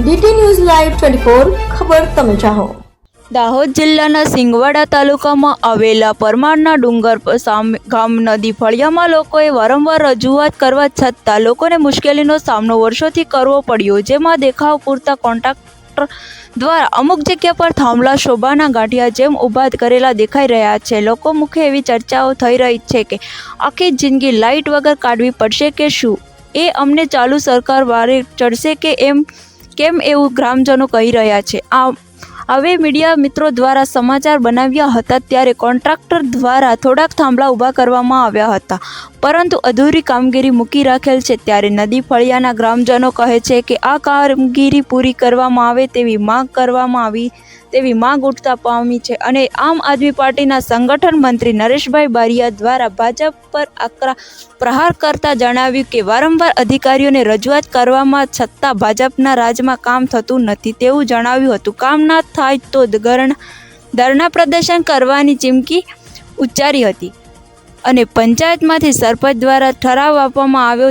DT news live twenty four ખબર તમે ચાહો. દાહોદ જિલ્લાના સિંગવાડા તાલુકામાં આવેલા પરમારના ડુંગર ગામ નદી ફળિયામાં લોકોએ વારંવાર રજૂઆત કરવા છતાં લોકોને મુશ્કેલીનો સામનો વર્ષોથી કરવો પડ્યો, જેમાં દેખાવ પૂરતા કોન્ટ્રાક્ટર દ્વારા અમુક જગ્યા પર થાંભલા, શોભાના ગાંઠિયા જેમ ઊભા કરેલા દેખાઈ રહ્યા છે. લોકો મુખે એવી ચર્ચાઓ થઈ રહી છે કે આખી જિંદગી લાઇટ વગર કાઢવી પડશે કે શું? એ અમને ચાલુ સરકાર વારે ચડશે કે એમ કેમ એવું ગ્રામજનો કહી રહ્યા છે? આ હવે મીડિયા મિત્રો દ્વારા સમાચાર બનાવ્યા હતા ત્યારે કોન્ટ્રાક્ટર દ્વારા થોડાક થાંભલા ઊભા કરવામાં આવ્યા હતા. પરંતુ અધૂરી કામગીરી મૂકી રાખેલ છે ત્યારે નદી ફળિયાના ગ્રામજનો કહે છે કે આ કામગીરી પૂરી કરવામાં આવે તેવી માંગ કરવામાં આવી, તેવી માંગ ઉઠતા પામી છે અને આમ આદમી પાર્ટીના સંગઠન મંત્રી નરેશભાઈ બારિયા દ્વારા ભાજપ પર આકરા પ્રહાર કરતા જણાવ્યું કે વારંવાર અધિકારીઓને રજૂઆત કરવામાં છતાં ભાજપના રાજમાં કામ થતું નથી તેવું જણાવ્યું હતું. કામ ના થાય તો ધરણા પ્રદર્શન કરવાની ચીમકી ઉચ્ચારી હતી. અને પંચાયતમાંથી સરપંચ દ્વારા ઠરાવ આપવામાં આવ્યો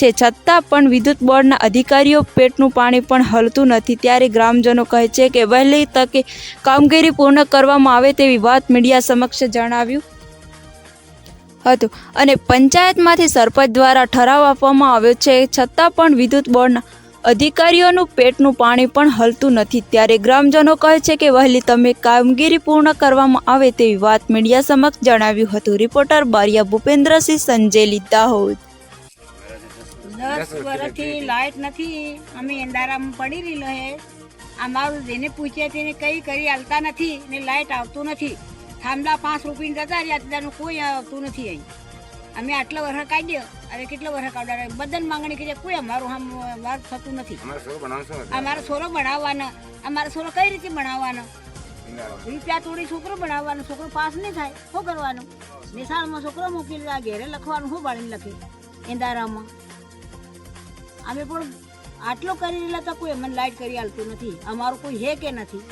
છે છતાં પણ વિદ્યુત બોર્ડના અધિકારીઓ પેટનું પાણી પણ હલતું નથી. ત્યારે ગ્રામજનો કહે છે કે વહેલી તકે કામગીરી પૂર્ણ કરવામાં આવે તેવી વાત મીડિયા સમક્ષ જણાવ્યું હતું. અને પંચાયતમાંથી સરપંચ દ્વારા ઠરાવ આપવામાં આવ્યો છે. છતાં પણ વિદ્યુત બોર્ડના અધિકારીઓનું પેટનું પાણી પણ હલતું નથી. ત્યારે ગ્રામજનો કહે છે કે, વહેલી તમે કામગીરી પૂર્ણ કરવામાં આવે તેવી વાત મીડિયા સમક્ષ જણાવ્યું હતું. રિપોર્ટર બારિયા ભૂપેન્દ્રસિંહ સંજેલી, દાહોદ. દસ વર્ષથી લાઇટ નથી. અમે અંધારામાં પડી રહેલો હે. અમારું જેને પૂછીએ તેને કંઈ કરી હાલતા નથી ને લાઇટ આવતું નથી. થાંભલા પાંચ રૂપિયા જતા રહ્યા ત્યાંનું કોઈ આવતું નથી અહીં. અમે આટલા વર્ષ કાઢ્યો અરે કેટલા વર્ષ કાઢ્યા બદન માંગણી કરી કોઈ અમારું આમ વાર થતું નથી. અમારો છોરો ભણાવવાનો અમારો છોરો કઈ રીતે ભણાવવાનો રૂપિયા તોડી છોકરો ભણાવવાનો છોકરો પાસ નહીં થાય શું કરવાનું? નિશાળમાં છોકરો મૂકી દીધા ઘેરે લખવાનું શું બાળીને લખે? એંધારામાં. અમે પણ આટલો કરી રહેલા તો કોઈ અમને લાઈટ કરી આલતું નથી. અમારું કોઈ હે કે નથી?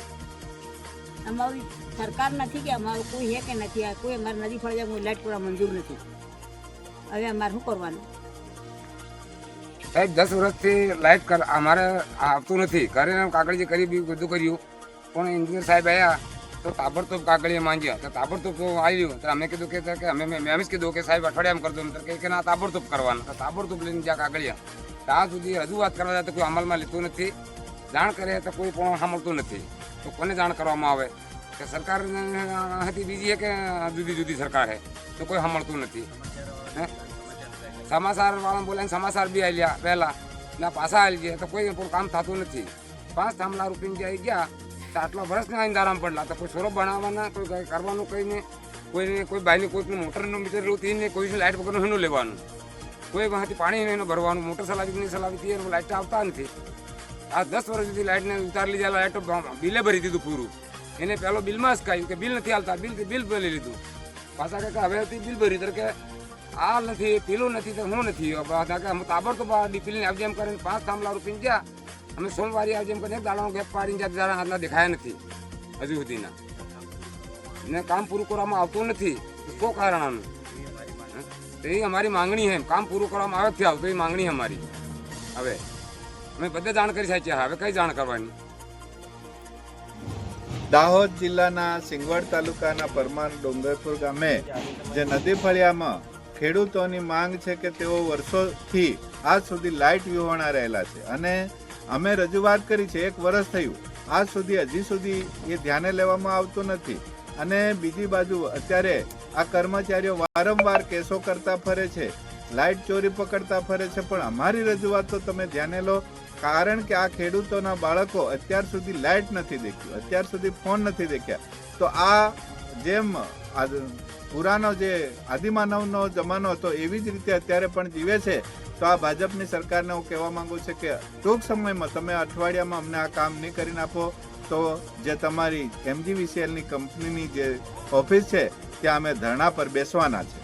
અમારી સરકાર નથી કે અમારું કોઈ હે કે નથી? આ કોઈ અમારે નદી ફળ કોઈ લાઈટ કરવા મંજૂર નથી. હવે અમારે શું કરવાનું? સાહેબ, દસ વર્ષથી લાઇટ કર, અમારે આવતું નથી. કરીને કાગળજી કરી બી બધું કર્યું. પણ એન્જિનિયર સાહેબ આવ્યા તો તાબડતોબ કાગળીએ માંગ્યા. તો તાબડતોબ તો આવ્યું તો અમે કીધું કે અમે મેં જ કીધું કે સાહેબ, અઠવાડિયામાં કરી દો. તો કે ના, તાબડતોબ કરવાનું. તો તાબડતોબ લઈને જ્યાં કાગળિયા ત્યાં સુધી રજૂઆત કરવા જાય તો કોઈ અમલમાં લેતું નથી. જાણ કરે તો કોઈ પણ સાંભળતું નથી. તો કોને જાણ કરવામાં આવે? કે સરકાર હતી બીજી કે જુદી જુદી સરકાર છે. તો કોઈ સાંભળતું નથી. હે? સમાચાર વાળા બોલાવીને સમાચાર બી આવી ગયા પહેલા. ના પાછા આવી ગયા તો કોઈ પણ કામ થતું નથી. પાંચ થાંભલા રૂપિયા આવી ગયા તો આટલા વર્ષના આવીને આરામ પડલા. તો કોઈ સોરો બનાવવાના, કોઈ કંઈ કરવાનું કંઈ નહીં. કોઈને, કોઈ બાયને કોઈ મોટરનું મીટર લેવું તે નહીં, કોઈ લાઇટ વગરનું એનું લેવાનું. કોઈ વાંથી પાણી નહીં ભરવાનું, મોટર ચલાવી નહીં ચલાવી હતી લાઇટ આવતા નથી. આ દસ વર્ષ સુધી લાઇટને ઉતારી લીધા લાઇટો બિલે ભરી દીધું પૂરું. એને પહેલો બિલમાં જ કહ્યું કે બિલ નથી આવતા બિલ બિલ ભરી લીધું. પાછા કે હવેથી બિલ ભરી તો કે આ નથી, પેલું નથી, તો હું નથી. કે હું તાબડતોબ ડીપીલને આવજે એમ કરીને પાંચ થાંભલા રૂપિયા ગયા, અમે સોમવારે આવજે એમ કરીને દાડાનો ગેપ પાડીને જ્યાં દાડા હાથના દેખાયા નથી, હજુ સુધીના. ને કામ પૂરું કરવામાં આવતું નથી શું કારણ તો એ અમારી માંગણી છે કામ પૂરું કરવામાં આવે છે આવતું, એ માંગણી અમારી. હવે, અમે બધે જાણ કરી સાચી હવે કઈ જાણ કરવાની? દાહોદ જિલ્લાના સિંગવડ તાલુકાના પરમાર ડુંગરપુર ગામે જે નદી ફળિયામાં ખેડૂતોની માંગ છે કે તેઓ વર્ષોથી આજ સુધી લાઇટ વિહોણા રહેલા છે. અને અમે રજૂઆત કરી છે, એક વર્ષ થયું. આજ સુધી, હજી સુધી એ ધ્યાને લેવામાં આવતું નથી. અને બીજી બાજુ, અત્યારે આ કર્મચારીઓ વારંવાર કેસો કરતા ફરે છે. લાઇટ ચોરી પકડતા ફરે છે, પણ અમારી રજૂઆત તો તમે ધ્યાને લો. કારણ કે આ ખેડૂતોના બાળકો અત્યાર સુધી લાઇટ નથી દેખ્યું, અત્યાર સુધી ફોન નથી દેખ્યા. તો આ જેમ પુરાનો જે આદિમાનવનો જમાનો હતો, એવી જ રીતે અત્યારે પણ જીવે છે. તો આ ભાજપની સરકારને હું કહેવા માંગુ છું કે ટૂંક સમયમાં તમે અઠવાડિયામાં અમને આ કામ નહીં કરીને આપો. તો જે તમારી એમજીવીસીએલની કંપનીની જે ઓફિસ છે, ત્યાં અમે ધરણા પર બેસવાના છે.